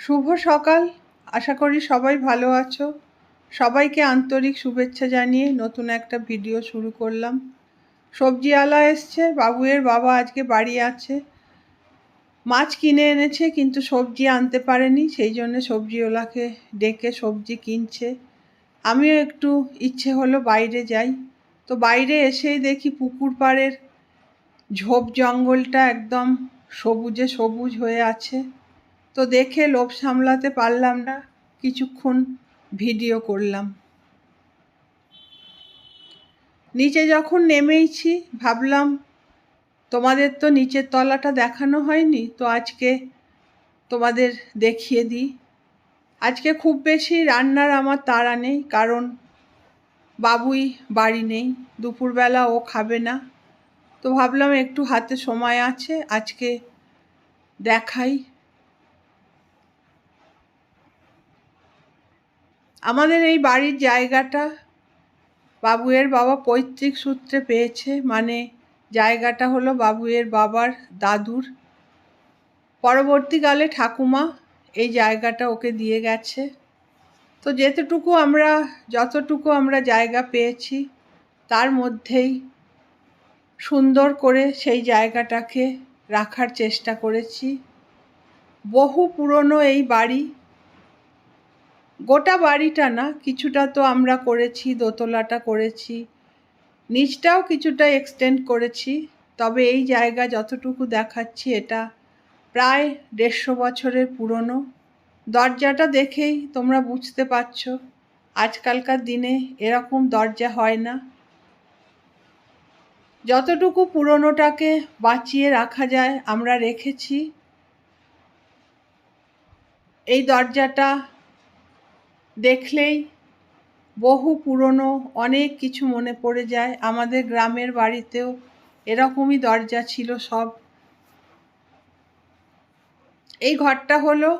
শুভ সকাল। আশা করি সবাই ভালো আছো। সবাইকে আন্তরিক শুভেচ্ছা জানিয়ে নতুন একটা ভিডিও শুরু করলাম। সবজিওয়ালা এসছে, বাবুয়ের বাবা আজকে বাড়ি আছে। মাছ কিনে এনেছে, কিন্তু সবজি আনতে পারেনি, সেই জন্য সবজিওয়ালাকে ডেকে সবজি কিনছে। আমিও একটু ইচ্ছে হলো বাইরে যাই। তো বাইরে এসেই দেখি পুকুর পাড়ের ঝোপ জঙ্গলটা একদম সবুজে সবুজ হয়ে আছে। তো দেখে লোভ সামলাতে পারলাম না। কিছুক্ষণ ভিডিও করলাম। নিচে যখন নেমেইছি, ভাবলাম, তোমাদের তো নিচের তলাটা দেখানো হয়নি, তো আজকে তোমাদের দেখিয়ে দিই। আজকে খুব বেশি রান্নার আমার তাড়া নেই, কারণ বাবুই বাড়ি নেই, দুপুরবেলা ও খাবে না। তো ভাবলাম একটু হাতে সময় আছে, আজকে দেখাই। আমাদের এই বাড়ির জায়গাটা বাবুয়ের বাবা পৈতৃক সূত্রে পেয়েছে মানে জায়গাটা হলো বাবুয়ের বাবার দাদুর। পরবর্তীকালে ঠাকুমা এই জায়গাটা ওকে দিয়ে গেছে। তো যেতটুকু আমরা, যতটুকু আমরা জায়গা পেয়েছি, তার মধ্যেই সুন্দর করে সেই জায়গাটাকে রাখার চেষ্টা করেছি। বহু পুরনো এই বাড়ি গোটা বাড়িটা না, কিছুটা তো আমরা করেছি, দোতলাটা করেছি। নিচটাও কিছুটা এক্সটেন্ড করেছি, তবে এই জায়গা যতটুকু দেখাচ্ছি এটা প্রায় দেড়শো বছরের পুরনো। দরজাটা দেখেই তোমরা বুঝতে পারছ, আজকালকার দিনে এরকম দরজা হয় না। যতটুকু পুরনোটাকে বাঁচিয়ে রাখা যায়, আমরা রেখেছি। এই দরজাটা দেখলেই বহু পুরনো, অনেক কিছু মনে পড়ে যায়। আমাদের গ্রামের বাড়িতেও এরকমই দরজা ছিল সব। এই ঘরটা হলো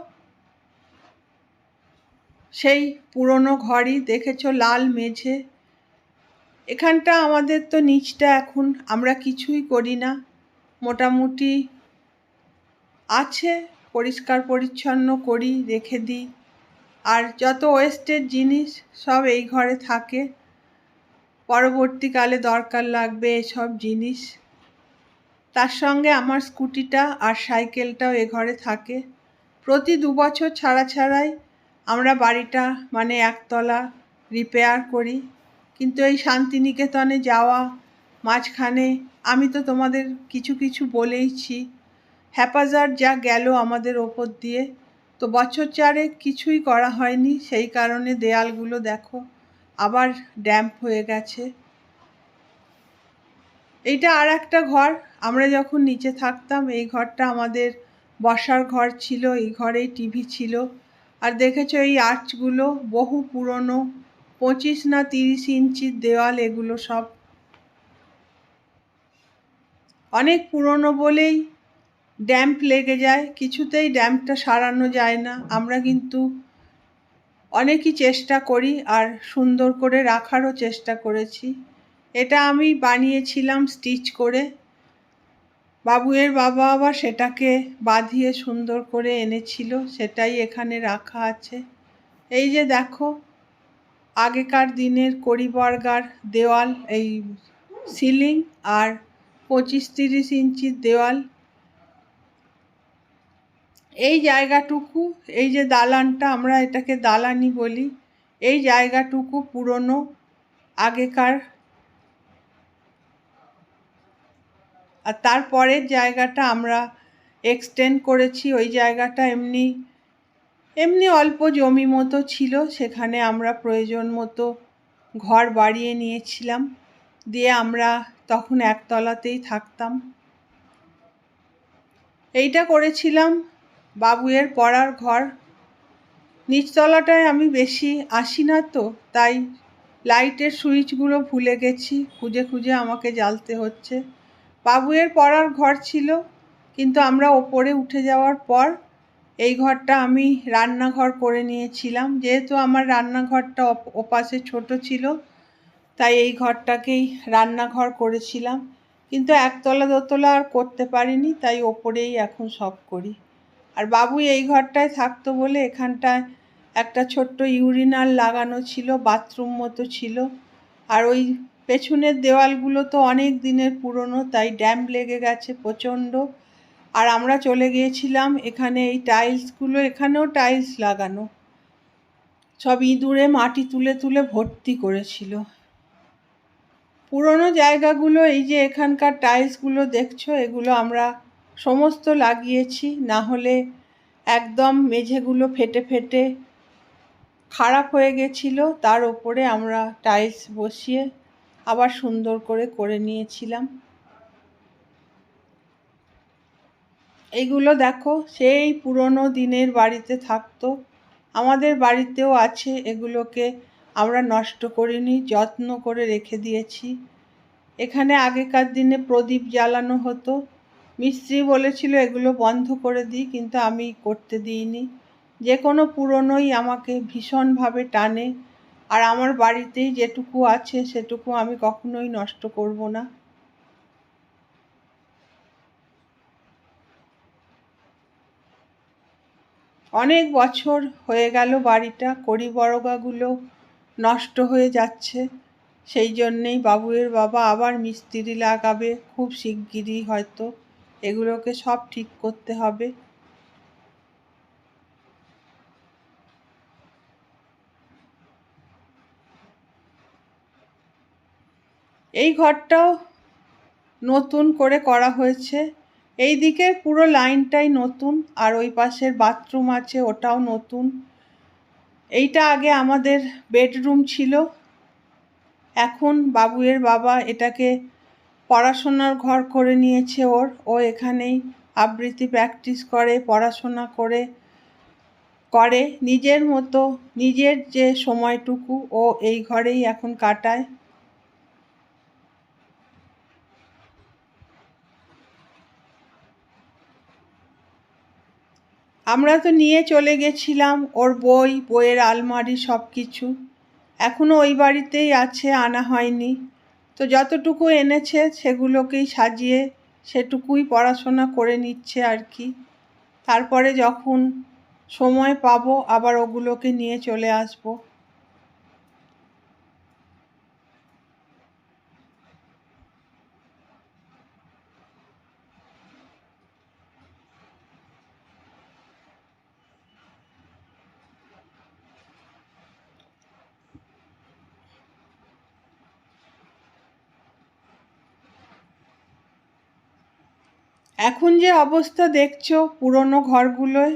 সেই পুরনো ঘরই, দেখেছ লাল মেঝে। এখানটা আমাদের তো নিচটা এখন, আমরা কিছুই করি না। মোটামুটি আছে, পরিষ্কার পরিচ্ছন্ন করি, রেখে দিই। আর যত ওয়েস্টের জিনিস সব এই ঘরে থাকে, পরবর্তীকালে দরকার লাগবে এসব জিনিস। তার সঙ্গে আমার স্কুটিটা আর সাইকেলটাও এ ঘরে থাকে। প্রতি দু বছর ছাড়া ছাড়াই আমরা বাড়িটা মানে একতলা রিপেয়ার করি। কিন্তু এই শান্তিনিকেতনে যাওয়া মাঝখানে আমি তো তোমাদের কিছু কিছু বলেইছি। হ্যাপাজার যা গেল আমাদের ওপর দিয়ে। তো বছর চারেক কিছুই করা হয়নি, সেই কারণে দেয়ালগুলো দেখো, আবার ড্যাম্প হয়ে গেছে। এইটা আর একটা ঘর, আমরা যখন নিচে থাকতাম, এই ঘরটা আমাদের বসার ঘর ছিল, এই ঘরেই টিভি ছিল। আর দেখেছ এই আর্চগুলো, বহু পুরনো, পঁচিশ না তিরিশ ইঞ্চির দেওয়াল এগুলো সব। অনেক পুরনো বলেই ড্যাম্প লেগে যায়, কিছুতেই ড্যাম্পটা সারানো যায় না। আমরা কিন্তু অনেকই চেষ্টা করি আর সুন্দর করে রাখারও চেষ্টা করেছি। এটা আমি বানিয়েছিলাম স্টিচ করে। বাবুয়ের বাবা আবার সেটাকে বাঁধিয়ে সুন্দর করে এনেছিল, সেটাই এখানে রাখা আছে। এই যে দেখো, আগেকার দিনের কড়িবর্গার দেওয়াল, এই সিলিং আর পঁচিশ তিরিশ ইঞ্চির দেওয়াল এই জায়গাটুকু, এই যে দালানটা আমরা এটাকে দালানি বলি, এই জায়গাটুকু পুরনো, আগেকার। আর তারপরের জায়গাটা আমরা এক্সটেন্ড করেছি, ওই জায়গাটা এমনি এমনি অল্প জমি মতো ছিল, সেখানে আমরা প্রয়োজন মতো ঘর বাড়িয়ে নিয়েছিলাম। দিয়ে আমরা তখন একতলাতেই থাকতাম। এইটা করেছিলাম বাবুয়ের পড়ার ঘর। নিচতলাটায় আমি বেশি আসি না তো, তাই লাইটের সুইচগুলো ভুলে গেছি, খুঁজে খুঁজে আমাকে জ্বালতে হচ্ছে। বাবুয়ের পড়ার ঘর ছিল, কিন্তু আমরা ওপরে উঠে যাওয়ার পর এই ঘরটা আমি রান্নাঘর করে নিয়েছিলাম। যেহেতু আমার রান্নাঘরটা ওপাশে ছোট ছিল, তাই এই ঘরটাকেই রান্নাঘর করেছিলাম। কিন্তু একতলা দোতলা আর করতে পারিনি, তাই ওপরেই এখন সব করি। আর বাবু এই ঘরটায় থাকতো বলে এখানটায় একটা ছোট্ট ইউরিনাল লাগানো ছিল, বাথরুম মতো ছিল। আর ওই পেছনের দেওয়ালগুলো তো অনেক দিনের পুরনো, তাই ড্যাম লেগে গেছে প্রচণ্ড। আর আমরা চলে গিয়েছিলাম এখানে এই টাইলসগুলো, এখানেও টাইলস লাগানো। সব ইঁদুরে মাটি তুলে তুলে ভর্তি করেছিল। পুরনো জায়গাগুলো, এই যে এখানকার টাইলসগুলো দেখছ, এগুলো আমরা সমস্ত লাগিয়েছি না হলে একদম মেঝেগুলো ফেটে ফেটে খারাপ হয়ে গেছিল। তার ওপরে আমরা টাইলস বসিয়ে আবার সুন্দর করে করে নিয়েছিলাম। এইগুলো দেখো, সেই পুরনো দিনের বাড়িতে থাকতো। আমাদের বাড়িতেও আছে, এগুলোকে আমরা নষ্ট করিনি, যত্ন করে রেখে দিয়েছি। এখানে আগেকার দিনে প্রদীপ জ্বালানো হতো। মিস্ত্রি বলেছিল, এগুলো বন্ধ করে দিই, কিন্তু আমি করতে দিইনি। যে কোনো পুরনোই আমাকে ভীষণভাবে টানে, আর আমার বাড়িতেই যেটুকু আছে, সেটুকু আমি কখনোই নষ্ট করব না। অনেক বছর হয়ে গেল বাড়িটা কড়ি বড়গাগুলো নষ্ট হয়ে যাচ্ছে। সেই জন্যেই বাবুয়ের বাবা আবার মিস্ত্রি লাগাবে, খুব শিগগিরই হয়তো। এগুলোকে সব ঠিক করতে হবে। এই ঘরটাও নতুন করে করা হয়েছে। এই দিকের পুরো লাইনটাই নতুন, আর ওই পাশের বাথরুম আছে, ওটাও নতুন। এইটা আগে আমাদের বেডরুম ছিল। এখন বাবুয়ের বাবা এটাকে পড়াশোনার ঘর করে নিয়েছে ওর। ও এখানেই আবৃত্তি প্র্যাকটিস করে, পড়াশোনা করে করে। নিজের মতো, নিজের যে সময়টুকু ও এই ঘরেই এখন কাটায়। আমরা তো নিয়ে চলে গেছিলাম ওর বই, বইয়ের আলমারি সব কিছু এখনও ওই বাড়িতেই আছে, আনা হয়নি। তো যতটুকু এনেছে সেগুলোকেই সাজিয়ে সেটুকুই পড়াশোনা করে নিচ্ছে আর কি। তারপরে যখন সময় পাবো আবার ওগুলোকে নিয়ে চলে আসব। এখন যে অবস্থা দেখছ পুরনো ঘরগুলোয়?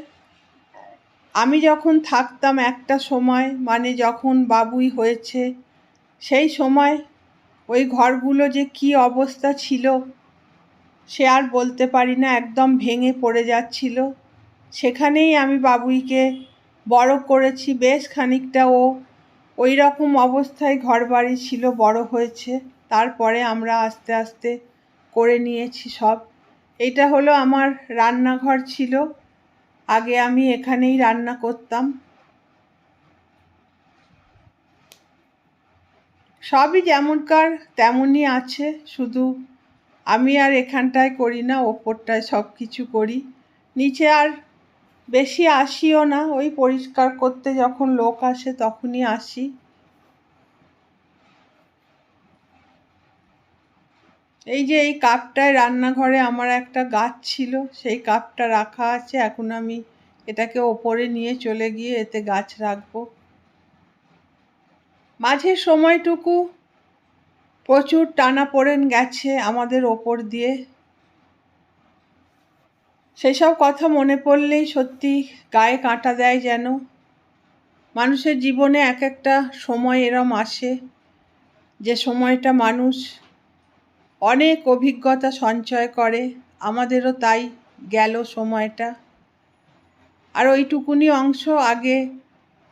আমি যখন থাকতাম একটা সময় মানে যখন বাবুই হয়েছে, সেই সময় ওই ঘরগুলো যে কি অবস্থা ছিল, সে আর বলতে পারি না, একদম ভেঙে পড়ে যাচ্ছিল। সেখানেই আমি বাবুইকে বড় করেছি, বেশ খানিকটা ও ওই রকম অবস্থায় ঘর বাড়ি ছিল, বড় হয়েছে। তারপরে আমরা আস্তে আস্তে করে নিয়েছি সব। এটা হলো আমার রান্নাঘর ছিল। আগে আমি এখানেই রান্না করতাম। সবই যেমনকার তেমনই আছে, শুধু আমি আর এখানটায় করি না, ওপরটায় সব কিছু করি। নিচে আর বেশি আসিও না, ওই পরিষ্কার করতে যখন লোক আসে তখনই আসি। এই যে এই কাপটায় রান্নাঘরে আমার একটা গাছ ছিল, সেই কাপটা রাখা আছে। এখন আমি এটাকে ওপরে নিয়ে চলে গিয়ে এতে গাছ রাখব। মাঝের সময়টুকু প্রচুর টানা পড়েন গেছে আমাদের ওপর দিয়ে। সেসব কথা মনে পড়লেই সত্যি গায়ে কাঁটা দেয় যেন। মানুষের জীবনে এক একটা সময় এরম আসে। যে সময়টা মানুষ অনেক অভিজ্ঞতা সঞ্চয় করে, আমাদেরও তাই গেল সময়টা। আর ওইটুকুনি অংশ আগে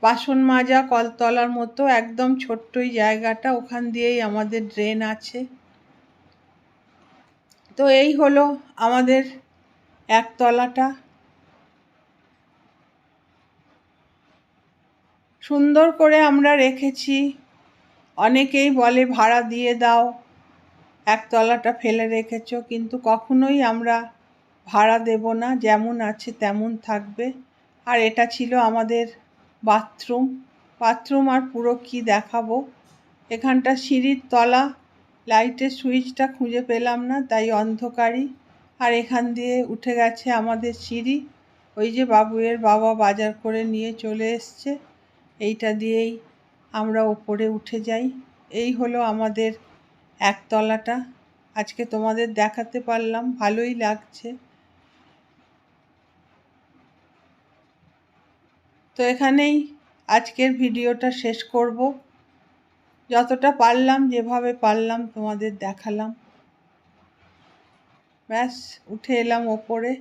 বাসন মাজা, কলতলার মতো একদম ছোট্টই জায়গাটা, ওখান দিয়েই আমাদের ড্রেন আছে। তো এই হলো আমাদের একতলাটা। সুন্দর করে আমরা রেখেছি। অনেকেই বলে, ভাড়া দিয়ে দাও। একতলাটা ফেলে রেখেছ, কিন্তু কখনোই আমরা ভাড়া দেব না, যেমন আছে তেমন থাকবে। আর এটা ছিল আমাদের বাথরুম। বাথরুম আর পুরো কি দেখাবো? এখানটা সিঁড়ির তলা, লাইটের সুইচটা খুঁজে পেলাম না, তাই অন্ধকারই। আর এখান দিয়ে উঠে গেছে আমাদের সিঁড়ি। ওই যে বাবুয়ের বাবা বাজার করে নিয়ে চলে এসছে। এইটা দিয়েই আমরা ওপরে উঠে যাই। এই হলো আমাদের একতলাটা। আজকে তোমাদের দেখাতে পারলাম, ভালোই লাগছে। তো এখানেই আজকের ভিডিওটা শেষ করব। যতটা পারলাম, যেভাবে পারলাম তোমাদের দেখালাম। ব্যাস, উঠে এলাম ওপরে।